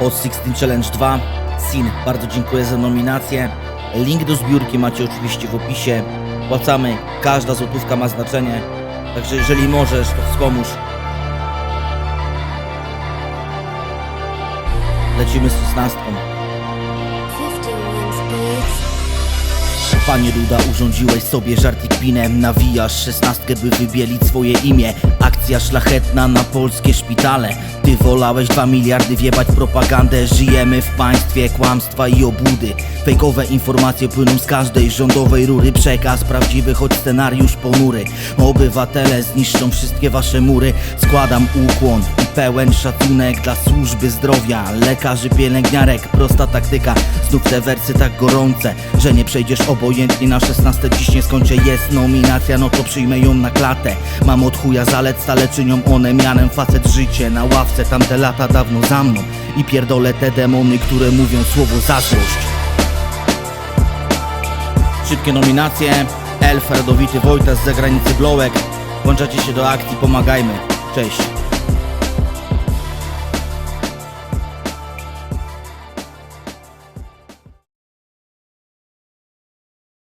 Hot 16 Challenge 2. Sin, bardzo dziękuję za nominację. Link do zbiórki macie oczywiście w opisie. Płacamy, każda złotówka ma znaczenie. Także jeżeli możesz, to wspomóż. Lecimy z 16. Panie Duda, urządziłeś sobie żart i kpinę Nawijasz szesnastkę, by wybielić swoje imię. Akcja szlachetna na polskie szpitale. Ty wolałeś dwa miliardy wjebać propagandę. Żyjemy w państwie kłamstwa i obłudy. Fejkowe informacje płyną z każdej rządowej rury. Przekaz prawdziwy, choć scenariusz ponury. Obywatele zniszczą wszystkie wasze mury. Składam ukłon pełen szacunek dla służby zdrowia. Lekarzy, pielęgniarek, prosta taktyka Znów te wersy tak gorące, że nie przejdziesz obojętnie na 16 dziś nie skończę Jest nominacja, no to przyjmę ją na klatę. Mam od chuja zalet, stale czynią one mianem. Facet życie na ławce, tamte lata dawno za mną. I pierdolę te demony, które mówią słowo zazdrość. Szybkie nominacje. Elf, Radowity Wojtas z zagranicy Blołek. Włączacie się do akcji, pomagajmy. Cześć